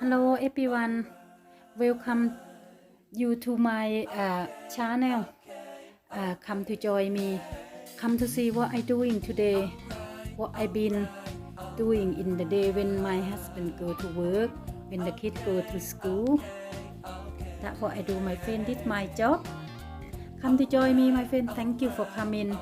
Hello everyone, welcome you to my uh, channel. Uh, come to join me. Come to see what I doing today. What I been doing in the day when my husband go to work, when the kid go to school. That's what I do, my friend. did my job. Come to join me, my friend. Thank you for coming.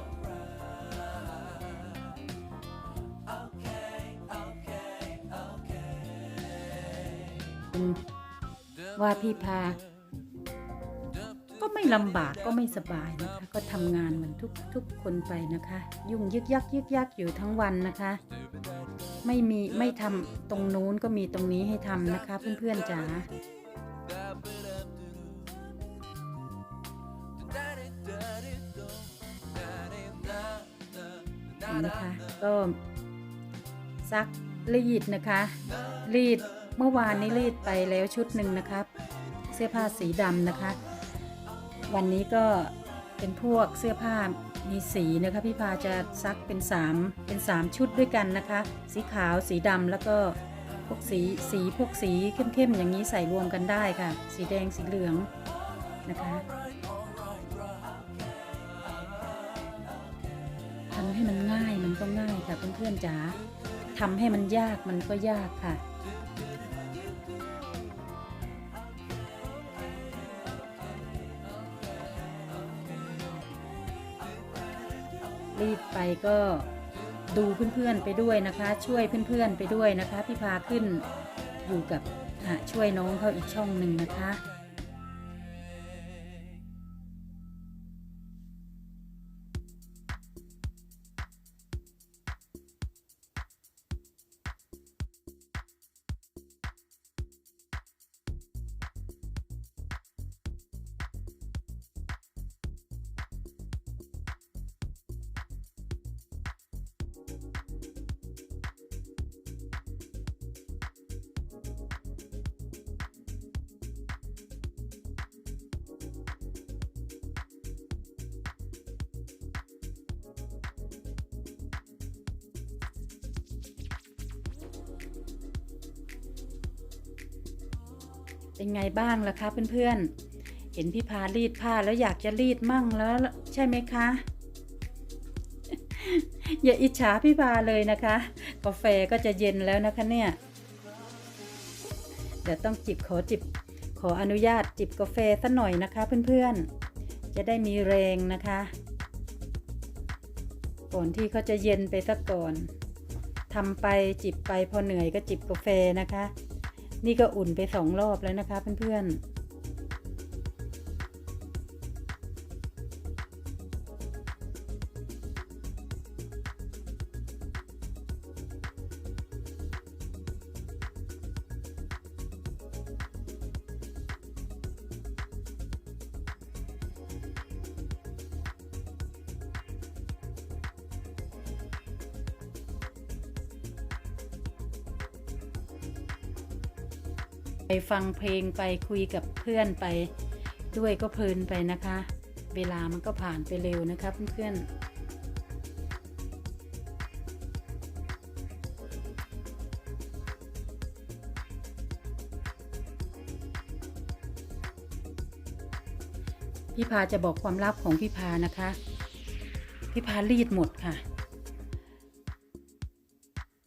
ว่าพี่พา ก็ไม่ลำบากก็ไม่สบายนะคะ ก็ทำงานเหมือนทุกทุกคนไปนะคะ ยุ่งยึกยักยึกยักอยู่ทั้งวันนะคะ ไม่มีไม่ทำตรงนู้นก็มีตรงนี้ให้ทำนะคะ เพื่อนๆจ๋านะคะก็ซักรีดนะคะ รีด เมื่อวานนี้รีดไปแล้วชุดหนึ่งนะคะเสื้อผ้าสีดำนะคะ วันนี้ก็เป็นพวกเสื้อผ้ามีสีนะคะพี่พาจะซักเป็น 3 เป็น 3 ชุดด้วยกันนะคะ สีขาวสีดำแล้วก็พวกสีสีพวกสีเข้มๆอย่างนี้ใส่รวมกันได้ค่ะ สีแดงสีเหลืองนะคะทำให้มันง่ายมันก็ง่ายค่ะเพื่อนๆจ๋าทำให้มันยากมันก็ยากค่ะ รีบไปก็ดูเพื่อนๆไปด้วยนะคะ ช่วยเพื่อนๆไปด้วยนะคะพี่พาขึ้นอยู่กับช่วยน้องเขาอีกช่องหนึ่งนะคะ เป็นไงบ้างล่ะคะเพื่อนๆ เห็นพี่พารีดผ้าแล้วอยากจะรีดมั่งแล้วใช่ไหมคะ อย่าอิจฉาพี่พาเลยนะคะ กาแฟก็จะเย็นแล้วนะคะเนี่ย เดี๋ยวต้องจิบขอจิบขออนุญาตจิบกาแฟสักหน่อยนะคะเพื่อนๆ จะได้มีแรงนะคะ ก่อนที่เขาจะเย็นไปสักก่อนทำไปจิบไปพอเหนื่อยก็จิบกาแฟนะคะ นี่ก็อุ่นไปสองรอบแล้วนะคะเพื่อนๆ ฟังเพลงไปคุยกับเพื่อนไปด้วยก็เพลินไปนะคะ เวลามันก็ผ่านไปเร็วนะคะเพื่อนๆพี่พาจะบอกความลับของพี่พานะคะ พี่พารีดหมดค่ะ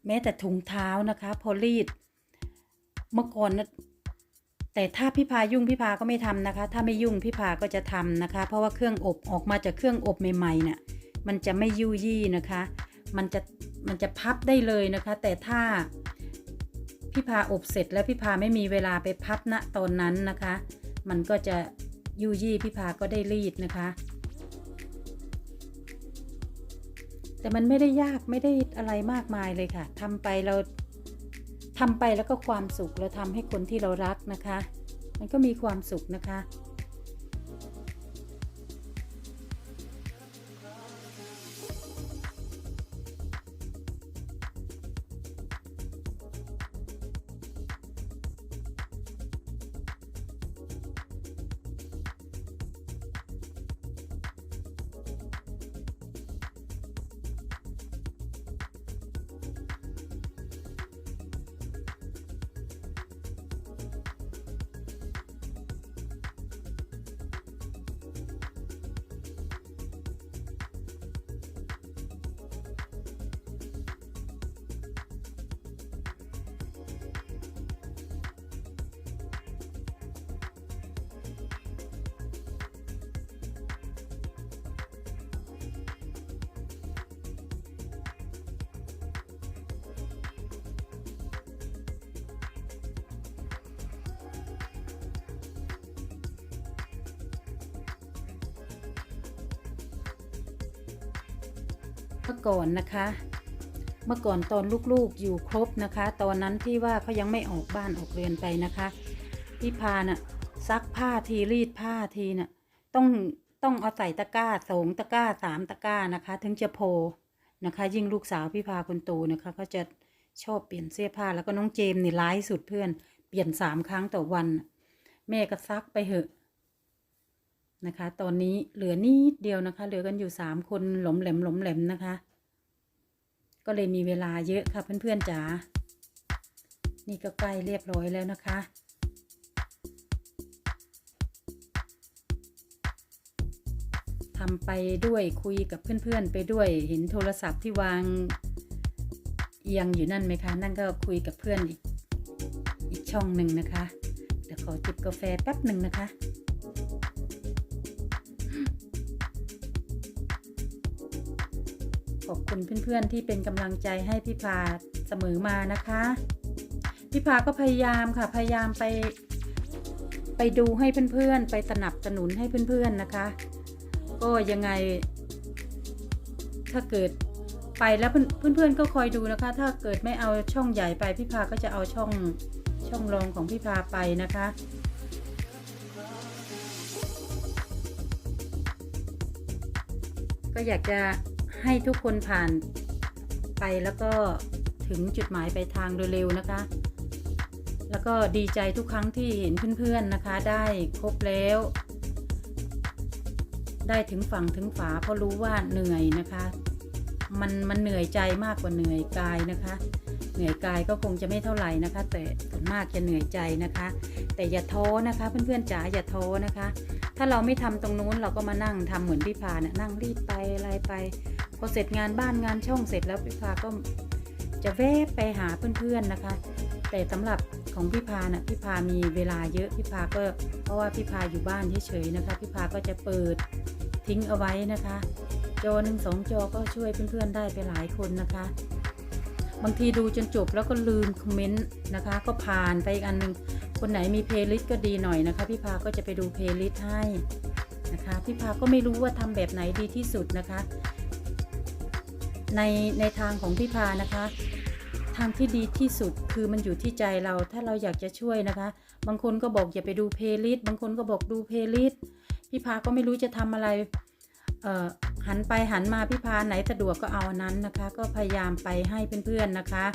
แม้แต่ถุงเท้านะคะ พอรีด เมื่อก่อนนะ แต่ถ้าพี่พายุ่งพี่พาก็ไม่ทำนะคะ ถ้าไม่ยุ่งพี่พาก็จะทำนะคะ เพราะว่าเครื่องอบออกมาจากเครื่องอบใหม่ๆเนี่ยมันจะไม่ยุ่ยยี่นะคะ มันจะมันจะพับได้เลยนะคะ แต่ถ้าพี่พาอบเสร็จแล้วพี่พาไม่มีเวลาไปพับณตอนนั้นนะคะ มันก็จะยุ่ยยี่พี่พาก็ได้รีดนะคะ แต่มันไม่ได้ยากไม่ได้อะไรมากมายเลยค่ะทำไปเรา ทำไปแล้วก็ความสุขเราทำให้คนที่เรารักนะคะ มันก็มีความสุขนะคะ เมื่อก่อนนะคะ เมื่อก่อนตอนลูกๆอยู่ครบนะคะ ตอนนั้นที่ว่าเขายังไม่ออกบ้านออกเรือนไปนะคะพี่พาน่ะซักผ้าทีรีดผ้าทีน่ะต้องต้องเอาใส่ตะกร้าสองตะกร้าสามตะกร้านะคะ ถึงจะโพนะคะ ยิ่งลูกสาวพี่พาคนโตนะคะเขาจะชอบเปลี่ยนเสื้อผ้าแล้วก็น้องเจมส์นี่ร้ายสุดเพื่อน เปลี่ยนสามครั้งต่อวัน แม่ก็ซักไปเหอะ นะคะ ตอนนี้เหลือนิดเดียวนะคะ เหลือกันอยู่สามคนหลมแหลมหลมแหลมนะคะ ก็เลยมีเวลาเยอะค่ะเพื่อนๆจ๋านี่ก็ใกล้เรียบร้อยแล้วนะคะทำไปด้วยคุยกับเพื่อนๆ ไปด้วยเห็นโทรศัพท์ที่วางเอียงอยู่นั่นไหมคะ นั่นก็คุยกับเพื่อนอีกอีกช่องหนึ่งนะคะเดี๋ยวขอจิบกาแฟแป๊บหนึ่งนะคะ ขอบคุณเพื่อนๆที่เป็นกำลังใจให้พี่พาเสมอมานะคะ พี่พาก็พยายามค่ะพยายามไป ไปดูให้เพื่อนๆ ไปสนับสนุนให้เพื่อนๆนะคะ ก็ยังไง ถ้าเกิดไปแล้วเพื่อนๆก็คอยดูนะคะ ถ้าเกิดไม่เอาช่องใหญ่ไปพี่พาก็จะเอาช่องช่องรองของพี่พาไปนะคะก็อยากจะ ให้ทุกคนผ่านไปแล้วก็ถึงจุดหมายไปทางโดยเร็วนะคะ แล้วก็ดีใจทุกครั้งที่เห็นเพื่อนๆนะคะ ได้ครบแล้ว ได้ถึงฝั่งถึงฝาเพราะรู้ว่าเหนื่อยนะคะ มันมันเหนื่อยใจมากกว่าเหนื่อยกายนะคะ เหนื่อยกายก็คงจะไม่เท่าไหร่นะคะ แต่ส่วนมากจะเหนื่อยใจนะคะ แต่อย่าท้อนะคะ เพื่อนๆจ๋าอย่าท้อนะคะ ถ้าเราไม่ทำตรงนู้นเราก็มานั่งทำเหมือนพี่พาเนี่ยนั่งรีดไปอะไรไป พอเสร็จงานบ้านงานช่องเสร็จแล้วพี่พาก็จะแวบไปหาเพื่อนๆนะคะ แต่สำหรับของพี่พาน่ะพี่พามีเวลาเยอะพี่พาก็เพราะว่าพี่พาอยู่บ้านเฉยๆนะคะพี่พาก็จะเปิดทิ้งเอาไว้นะคะ จอหนึ่งสองจอก็ช่วยเพื่อนๆได้ไปหลายคนนะคะ บางทีดูจนจบแล้วก็ลืมคอมเมนต์นะคะ ก็ผ่านไปอีกอันหนึ่ง คนไหนมีเพลย์ลิสต์ก็ดีหน่อยนะคะ พี่พาก็จะไปดูเพลย์ลิสต์ให้นะคะ พี่พาก็ไม่รู้ว่าทำแบบไหนดีที่สุดนะคะ ในในทางของพี่พานะคะ ทางที่ดีที่สุดคือมันอยู่ที่ใจเราถ้าเราอยากจะช่วยนะคะ บางคนก็บอกอย่าไปดูเพลย์ลิสต์บางคนก็บอกดูเพลย์ลิสต์พี่พาก็ไม่รู้จะทำอะไรหันไปหันมาพี่พาไหนสะดวกก็เอานนั้นนะคะ ก็พยายามไปให้เพื่อนๆนะคะ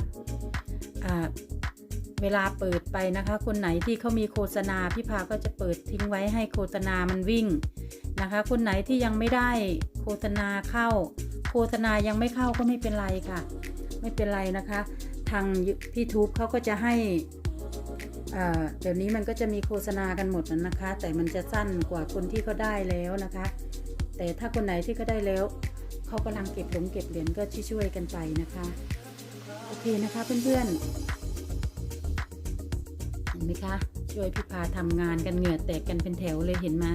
อ่า เวลาเปิดไปนะคะ คนไหนที่เขามีโฆษณาพี่พาก็จะเปิดทิ้งไว้ให้โฆษณามันวิ่งนะคะ คนไหนที่ยังไม่ได้โฆษณาเข้า โฆษณายังไม่เข้าก็ไม่เป็นไรค่ะ ไม่เป็นไรนะคะ ทางพี่ทูบเขาก็จะให้เดี๋ยวนี้มันก็จะมีโฆษณากันหมดนะนะคะ แต่มันจะสั้นกว่าคนที่เขาได้แล้วนะคะ แต่ถ้าคนไหนที่เขาได้แล้วเขากำลังเก็บหลงเก็บเหรียญก็ช่วยๆกันไปนะคะ โอเคนะคะเพื่อนๆเห็น ไหมคะ ช่วยพี่พาทำงานกันเหงื่อแตกกันเป็นแถวเลยเห็นไหม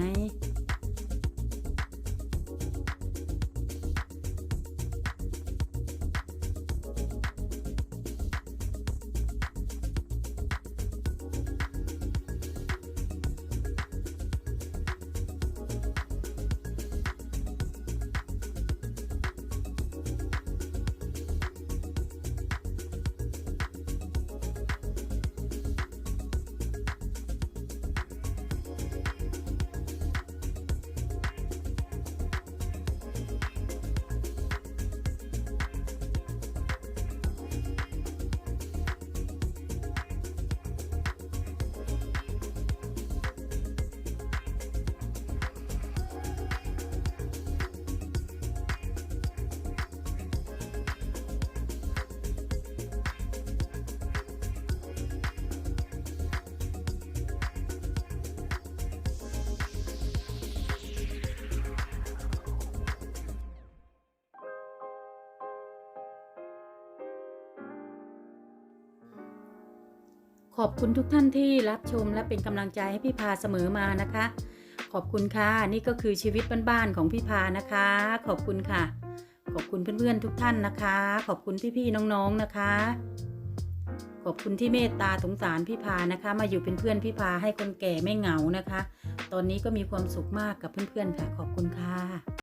ขอบคุณทุกท่านที่รับชมและเป็นกำลังใจให้พี่พาเสมอมานะคะ ขอบคุณค่ะ นี่ก็คือชีวิตบ้านๆของพี่พานะคะ ขอบคุณค่ะ ขอบคุณเพื่อนๆทุกท่านนะคะ ขอบคุณพี่ๆน้องๆนะคะ ขอบคุณที่เมตตาสงสารพี่พานะคะ มาอยู่เป็นเพื่อนพี่พาให้คนแก่ไม่เหงานะคะ ตอนนี้ก็มีความสุขมากกับเพื่อนๆค่ะ ขอบคุณค่ะ